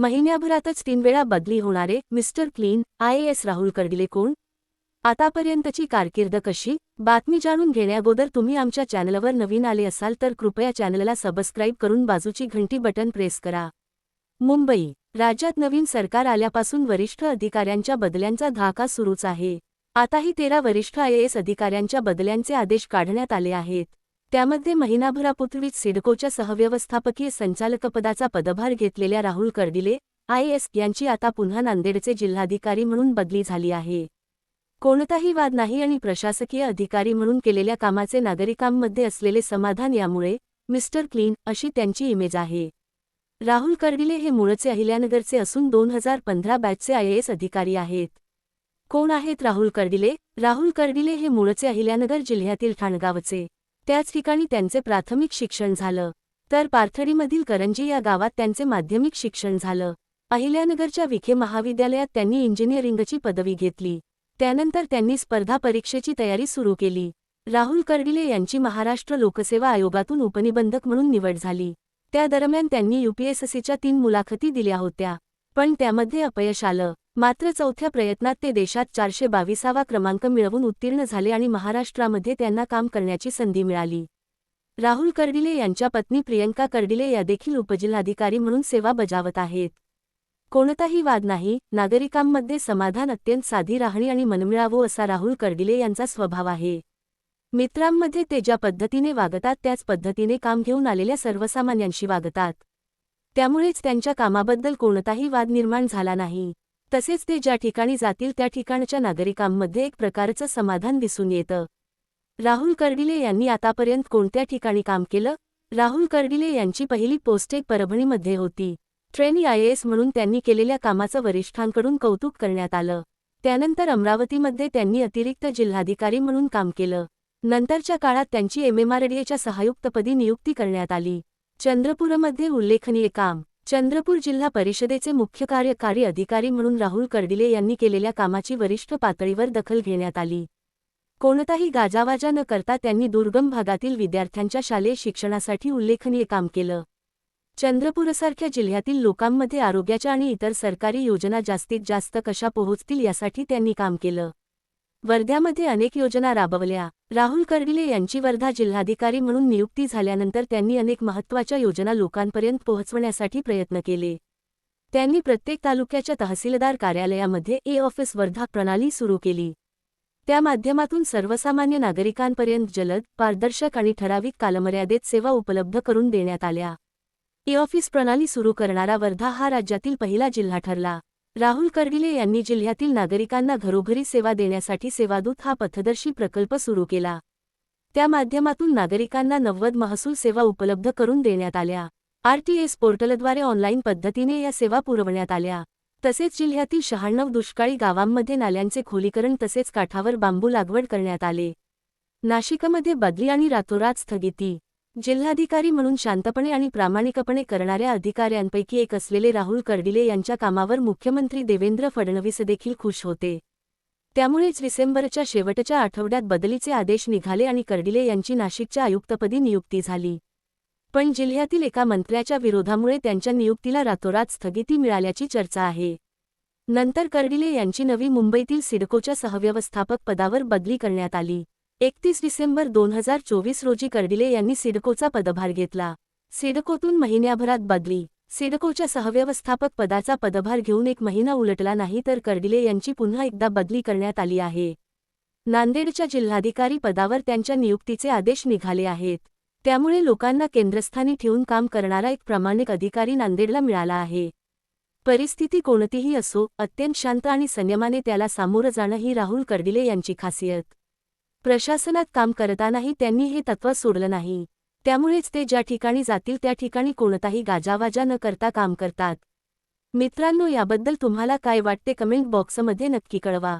महिन्याभरातच तीन वेळा बदली होणारे mister clean I S Rahul Kardile कोण? आतापर्यंतची कारकीर्द कशी? बातमी जाणून घेण्याअगोदर तुम्ही आमच्या चॅनलवर नवीन आले असाल तर कृपया चॅनलला सबस्क्राईब करून बाजूची घंटी बटन प्रेस करा. मुंबई राज्यात नवीन सरकार आल्यापासून वरिष्ठ अधिकाऱ्यांच्या बदल्यांचा धाका सुरूच आहे. आताही तेरा वरिष्ठ आयएएस अधिकाऱ्यांच्या बदल्यांचे आदेश काढण्यात आले आहेत. त्यामध्ये महिनाभरापूर्वीच सिडकोच्या सहव्यवस्थापकीय संचालकपदाचा पदभार घेतलेल्या राहुल कर्डिले आय एस यांची आता पुन्हा नांदेडचे जिल्हाधिकारी म्हणून बदली झाली आहे. कोणताही वाद नाही आणि प्रशासकीय अधिकारी म्हणून केलेल्या कामाचे नागरिकांमध्ये असलेले समाधान यामुळे मिस्टर क्लीन अशी त्यांची इमेज आहे. राहुल कर्डिले हे मूळचे अहिल्यानगरचे असून दोन हजार पंधरा बॅचचे आयएएस अधिकारी आहेत. कोण आहेत राहुल कर्डिले? राहुल कर्डिले हे मूळचे अहिल्यानगर जिल्ह्यातील ठाणगावचे. त्याच ठिकाणी त्यांचे प्राथमिक शिक्षण झालं. तर पारथडीमधील करंजी या गावात त्यांचे माध्यमिक शिक्षण झालं. अहिल्यानगरच्या विखे महाविद्यालयात त्यांनी इंजिनिअरिंगची पदवी घेतली. त्यानंतर त्यांनी स्पर्धा परीक्षेची तयारी सुरू केली. राहुल कर्डिले यांची महाराष्ट्र लोकसेवा आयोगातून उपनिबंधक म्हणून निवड झाली. त्या दरम्यान त्यांनी यूपीएससीच्या तीन मुलाखती दिल्या होत्या. पण त्यामध्ये अपयश आलं. मात्र चौथ्या प्रयत्नात ते देशात चारशे बावीसावा क्रमांक मिळवून उत्तीर्ण झाले आणि महाराष्ट्रामध्ये त्यांना काम करण्याची संधी मिळाली. राहुल कर्डिले यांच्या पत्नी प्रियंका कर्डिले या देखील उपजिल्हाधिकारी म्हणून सेवा बजावत आहेत. कोणताही वाद नाही नागरिकांमध्ये समाधान अत्यंत साधी राहणी आणि मनमिळावो असा राहुल कर्डिले यांचा स्वभाव आहे. मित्रांमध्ये ते ज्या पद्धतीने वागतात त्याच पद्धतीने काम घेऊन आलेल्या सर्वसामान्यांशी वागतात. त्यामुळेच त्यांच्या कामाबद्दल कोणताही वाद निर्माण झाला नाही. तसेच ते ज्या ठिकाणी जातील त्या ठिकाणच्या नागरिकांमध्ये एक प्रकारचं समाधान दिसून येतं. राहुल कर्डिले यांनी आतापर्यंत कोणत्या ठिकाणी काम केलं? राहुल कर्डिले यांची पहिली पोस्ट एक परभणीमध्ये होती. ट्रेनी आयएएस म्हणून त्यांनी केलेल्या कामाचं वरिष्ठांकडून कौतुक करण्यात आलं. त्यानंतर अमरावतीमध्ये त्यांनी अतिरिक्त जिल्हाधिकारी म्हणून काम केलं. नंतरच्या काळात त्यांची एमएमआरडीएच्या सहायुक्तपदी नियुक्ती करण्यात आली. चंद्रपूरमध्ये उल्लेखनीय काम. चंद्रपूर जिल्हा परिषदेचे मुख्य कार्यकारी अधिकारी म्हणून राहुल कर्डिले यांनी केलेल्या कामाची वरिष्ठ पातळीवर दखल घेण्यात आली. कोणताही गाजावाजा न करता त्यांनी दुर्गम भागातील विद्यार्थ्यांच्या शालेय शिक्षणासाठी उल्लेखनीय काम केलं. चंद्रपूरसारख्या जिल्ह्यातील लोकांमध्ये आरोग्याच्या आणि इतर सरकारी योजना जास्तीत जास्त कशा पोहोचतील यासाठी त्यांनी काम केलं. वर्ध्यामध्ये अनेक योजना राबवल्या. राहुल कर्डिले यांची वर्धा जिल्हाधिकारी म्हणून नियुक्ती झाल्यानंतर त्यांनी अनेक महत्त्वाच्या योजना लोकांपर्यंत पोहोचवण्यासाठी प्रयत्न केले. त्यांनी प्रत्येक तालुक्याच्या तहसीलदार कार्यालयामध्ये ए ऑफिस वर्धा प्रणाली सुरू केली. त्या माध्यमातून सर्वसामान्य नागरिकांपर्यंत जलद पारदर्शक आणि ठराविक कालमर्यादेत सेवा उपलब्ध करून देण्यात आल्या. ई ऑफिस प्रणाली सुरू करणारा वर्धा हा राज्यातील पहिला जिल्हा ठरला. राहुल करगिले यांनी जिल्ह्यातील नागरिकांना घरोघरी सेवा देण्यासाठी सेवादूत हा पथदर्शी प्रकल्प सुरू केला. त्या माध्यमातून नागरिकांना नव्वद महसूल सेवा उपलब्ध करून देण्यात आल्या. आरटीएस पोर्टलद्वारे ऑनलाईन पद्धतीने या सेवा पुरवण्यात आल्या. तसेच जिल्ह्यातील शहाण्णव दुष्काळी गावांमध्ये नाल्यांचे खोलीकरण तसेच काठावर बांबू लागवड करण्यात आले. नाशिकमध्ये बदली आणि रातोरात स्थगिती जिल्हाधिकारी म्हणून शांतपणे आणि प्रामाणिकपणे करणाऱ्या अधिकाऱ्यांपैकी एक असलेले राहुल कर्डिले यांच्या कामावर मुख्यमंत्री देवेंद्र फडणवीस देखील खुश होते. त्यामुळेच डिसेंबरच्या शेवटच्या आठवड्यात बदलीचे आदेश निघाले आणि कर्डिले यांची नाशिकच्या आयुक्तपदी नियुक्ती झाली. पण जिल्ह्यातील एका मंत्र्याच्या विरोधामुळे त्यांच्या नियुक्तीला रातोरात स्थगिती मिळाल्याची चर्चा आहे. नंतर कर्डिले यांची नवी मुंबईतील सिडकोच्या सहव्यवस्थापक पदावर बदली करण्यात आली. एकतीस डिसेंबर दोन हजार चोवीस रोजी कर्डिले यांनी सिडकोचा पदभार घेतला. सिडकोतून महिन्याभरात बदली. सिडकोच्या सहव्यवस्थापक पदाचा पदभार घेऊन एक महिना उलटला नाही तर कर्डिले यांची पुन्हा एकदा बदली करण्यात आली आहे. नांदेडच्या जिल्हाधिकारी पदावर त्यांच्या नियुक्तीचे आदेश निघाले आहेत. त्यामुळे लोकांना केंद्रस्थानी ठेवून काम करणारा एक प्रामाणिक अधिकारी नांदेडला मिळाला आहे. परिस्थिती कोणतीही असो अत्यंत शांत आणि संयमाने त्याला सामोरं जाणं ही राहुल कर्डिले यांची खासियत. प्रशासनात काम करतानाही त्यांनी हे तत्त्व सोडलं नाही. त्यामुळेच ते ज्या ठिकाणी जातील त्या ठिकाणी कोणताही गाजावाजा न करता काम करतात. मित्रांनो याबद्दल तुम्हाला काय वाटते कमेंट बॉक्समध्ये नक्की कळवा.